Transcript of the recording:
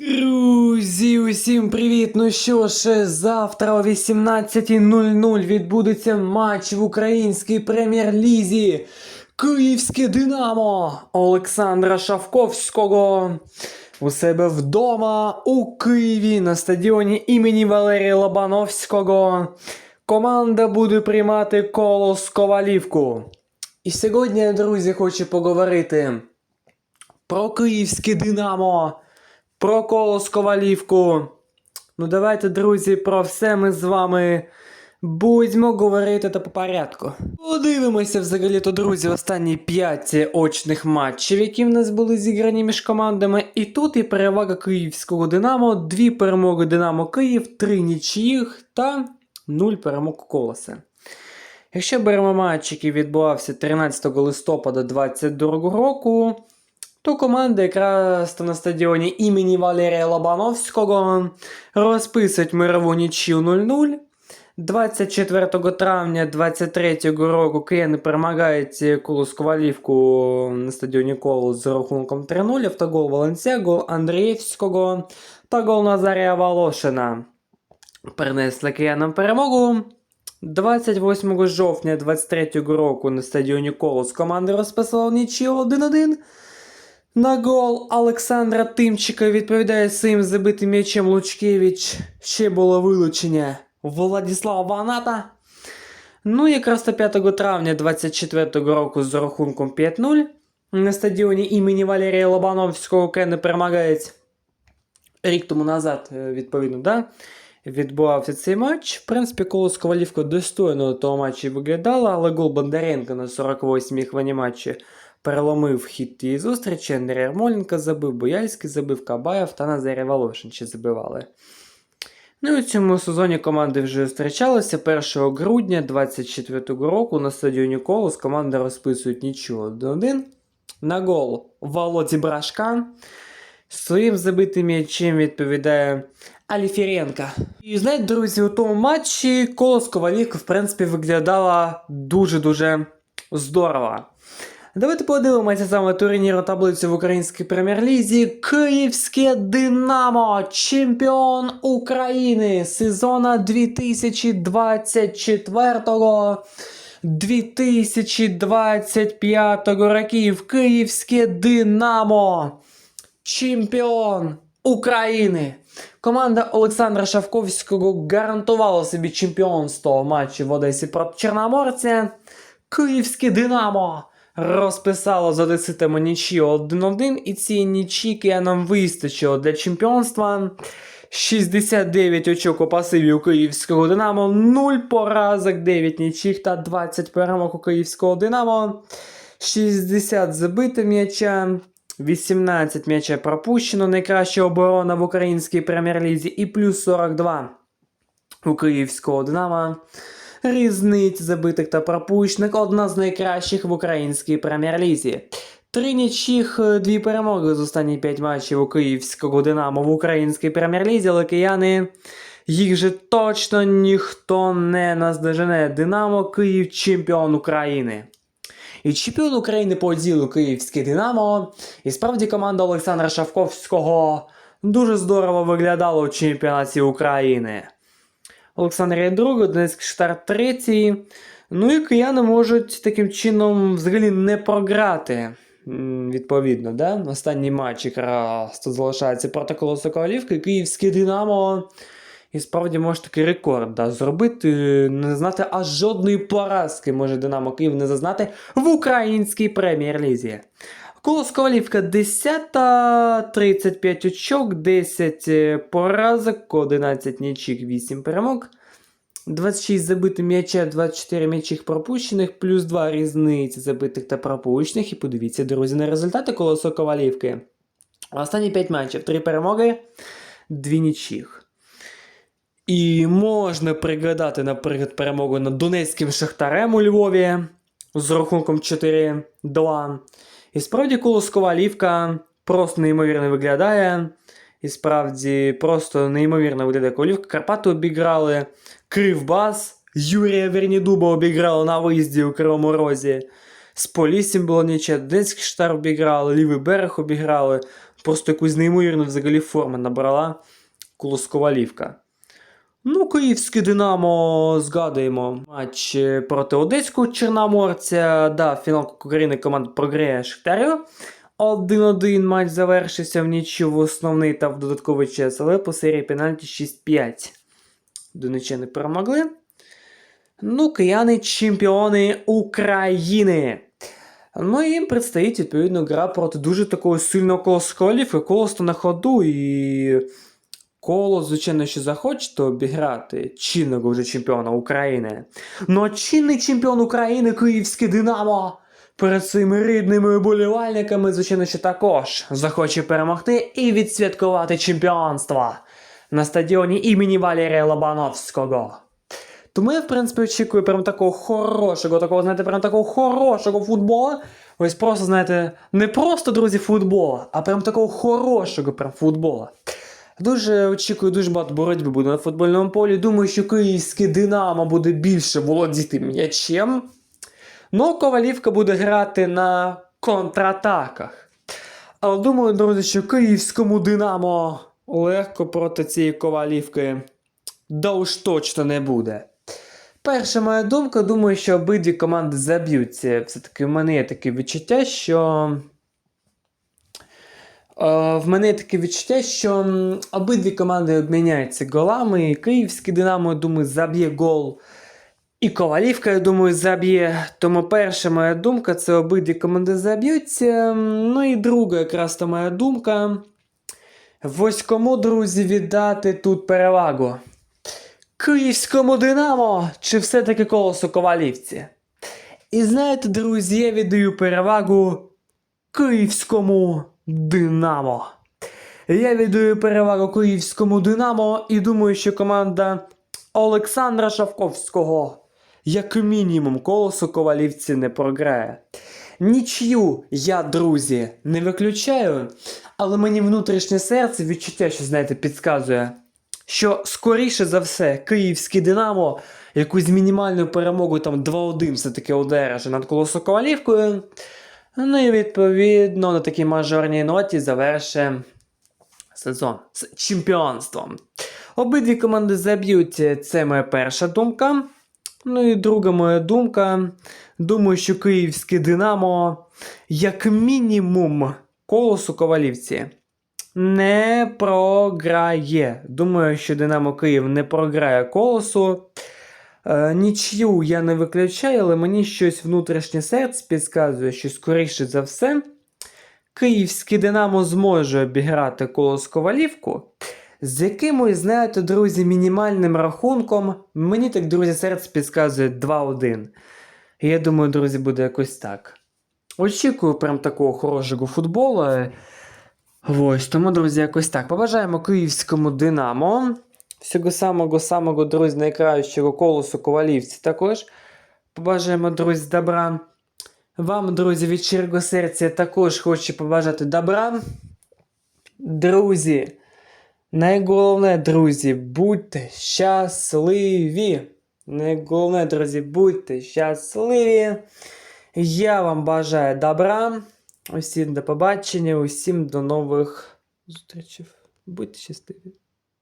Друзі, усім привіт! Ну що ж, завтра о 18.00 відбудеться матч в українській прем'єр-лізі. Київське Динамо Олександра Шавковського у себе вдома у Києві на стадіоні імені Валерія Лобановського. Команда буде приймати колос Ковалівку. І сьогодні, друзі, хочу поговорити про київське Динамо, про колос Ковалівку. Ну, давайте, друзі, про все ми з вами будемо говорити та по порядку. Подивимося взагалі-то, друзі, останні 5 очних матчів, які в нас були зіграні між командами. І тут і перевага київського Динамо, дві перемоги Динамо Київ, три нічиїх та 0 перемог колоса. Якщо беремо матч, який відбувався 13 листопада 2022 року, то команда якраз на стадіоні імені Валерія Лобановського розписують мирову нічию 0-0. 24 травня 23 року кияни перемагають Ковалівку на стадіоні Колос з рахунком 3-0, автогол Валенця, гол Андрієвського та гол Назарія Волошина. Принесли киянам перемогу. 28 жовтня 23 року на стадіоні Колос команда розписала нічию 1-1. На гол Олександра Тимчика відповідає своїм забитим м'ячем Лучкевич. Ще було вилучення Владислава Ваната. Ну, якраз до 5 травня 24 року з рахунком 5-0 на стадіоні імені Валерія Лобановського Кени перемагають рік тому назад, е, відповідно, да? відбувався цей матч. В принципі, колос Ковалівка достойно того матчу виглядала, але гол Бондаренка на 48-й хвилині матчі переломив хід тієї зустрічі. Андрій Ярмоленко забив, Бояльський забив, Кабаєв та Назарій Волошин ще забивали. Ну і у цьому сезоні команди вже зустрічалися 1 грудня 24 року на стадіоні Колос команда розписують нічого 1-1. На гол Володі Брашка. Своїм забитим м'ячем відповідає Аліфіренка. І знаєте, друзі, у тому матчі Колос Ковалівка, в принципі, виглядала дуже-дуже здорово. Давайте подивимося саме турніру таблицю в українській прем'єр-лізі. Київське Динамо, чемпіон України сезона 2024 2025 років. Київське Динамо. Чемпіон України. Команда Олександра Шавковського гарантувала собі чемпіонство в матчі в Одесі проти Чорноморця. Київське Динамо розписало з одеситами нічі 1-1, і ці нічі нам вистачило для чемпіонства. 69 очок у пасиві у київського Динамо, 0 поразок, 9 нічих та 20 перемог у київського Динамо. 60 забитих м'яча, 18 м'яча пропущено, найкраща оборона в українській прем'єр-лізі і плюс 42 у київського Динамо. Різниць забитих та пропущених одна з найкращих в українській прем'єр-лізі. Три нічих, е, дві перемоги з останніх 5 матчів у київського Динамо в українській прем'єр-лізі, але кияни їх же точно ніхто не наздожене. Динамо Київ чемпіон України. І чемпіон України по ділу Київське Динамо. І справді команда Олександра Шавковського дуже здорово виглядала у чемпіонаті України. Олександрія другий, Донецький Штар третій. Ну і кияни можуть таким чином взагалі не програти. Відповідно, да? останній матч якраз тут залишається проти Колосу Ковалівки, Київське Динамо. І справді може такий рекорд да, зробити, не знати аж жодної поразки може Динамо Київ не зазнати в українській прем'єр-лізі. Колос Ковалівка 10, 35 очок, 10 поразок, 11 нічик, 8 перемог. 26 забитих м'яча, 24 м'ячих пропущених, плюс 2 різниці забитих та пропущених. І подивіться, друзі, на результати колосо Ковалівки. Останні 5 матчів, 3 перемоги, 2 нічих. І можна пригадати, наприклад, перемогу над Донецьким Шахтарем у Львові з рахунком 4-2. І справді колос Ковалівка просто неймовірно виглядає. І справді просто неймовірно виглядає Ковалівка. Карпати обіграли Кривбас. Юрія Вернідуба обіграли на виїзді у Кривому Розі. З Поліссям було ніче, Донецький штар обіграли, лівий берег обіграли. Просто якусь неймовірну взагалі форму набрала Колос Ковалівка. Ну, київське Динамо згадуємо матч е, проти Одеського Чорноморця. Да, фінал України команда програє Шахтарю. 1-1 матч завершився в нічю в основний та в додатковий час, але по серії пенальті 6-5. Донечани перемогли. Ну, кияни чемпіони України. Ну і їм предстоїть відповідно гра проти дуже такого сильного колос колів, і колос то на ходу, і колос, звичайно, що захоче обіграти чинного вже чемпіона України. Ну а чинний чемпіон України Київське Динамо перед своїми рідними вболівальниками, звичайно, що також захоче перемогти і відсвяткувати чемпіонство на стадіоні імені Валерія Лобановського. Тому я, в принципі, очікую прям такого хорошого, такого, знаєте, прям такого хорошого футбола. Ось просто, знаєте, не просто, друзі, футбола, а прям такого хорошого прям футбола. Дуже очікую, дуже багато боротьби буде на футбольному полі. Думаю, що київське Динамо буде більше володіти м'ячем. Ну, Ковалівка буде грати на контратаках. Але думаю, друзі, що київському Динамо легко проти цієї ковалівки да уж точно не буде. Перша моя думка, думаю, що обидві команди заб'ються. Все-таки в мене є таке відчуття, що. Е, в мене таке відчуття, що обидві команди обміняються голами. І Київський Динамо, я думаю, заб'є гол. І Ковалівка, я думаю, заб'є. Тому перша моя думка це обидві команди заб'ються. Ну і друга, якраз то моя думка. Ось кому, друзі, віддати тут перевагу? Київському Динамо чи все-таки колосу Ковалівці? І знаєте, друзі, я віддаю перевагу Київському Динамо. Я віддаю перевагу Київському Динамо і думаю, що команда Олександра Шавковського, як мінімум, колосу Ковалівці не програє. Нічю я, друзі, не виключаю, але мені внутрішнє серце відчуття, що, знаєте, підказує, що скоріше за все київське Динамо якусь мінімальну перемогу там 2-1 все-таки одержить над колосо Ковалівкою. Ну і відповідно на такій мажорній ноті завершить сезон з чемпіонством. Обидві команди заб'ють, це моя перша думка. Ну і друга моя думка. Думаю, що київське Динамо, як мінімум, колосу Ковалівці не програє. Думаю, що Динамо Київ не програє колосу. Е, нічю я не виключаю, але мені щось внутрішнє серце підказує, що скоріше за все, київське Динамо зможе обіграти колос Ковалівку. З якимось, знаєте, друзі, мінімальним рахунком, мені так, друзі, серце підказує 2-1. І я думаю, друзі, буде якось так. Очікую прям такого хорошого футболу. Ось, тому, друзі, якось так. Побажаємо київському Динамо. Всього самого самого, друзі, найкращого колосу ковалівці також. Побажаємо, друзі, добра. Вам, друзі, від щирого серця також хочу побажати добра. Друзі, найголовне, друзі, будьте щасливі. Найголовне, друзі, будьте щасливі. Я вам бажаю добра. Усім до побачення, усім до нових зустрічей. Будьте щасливі.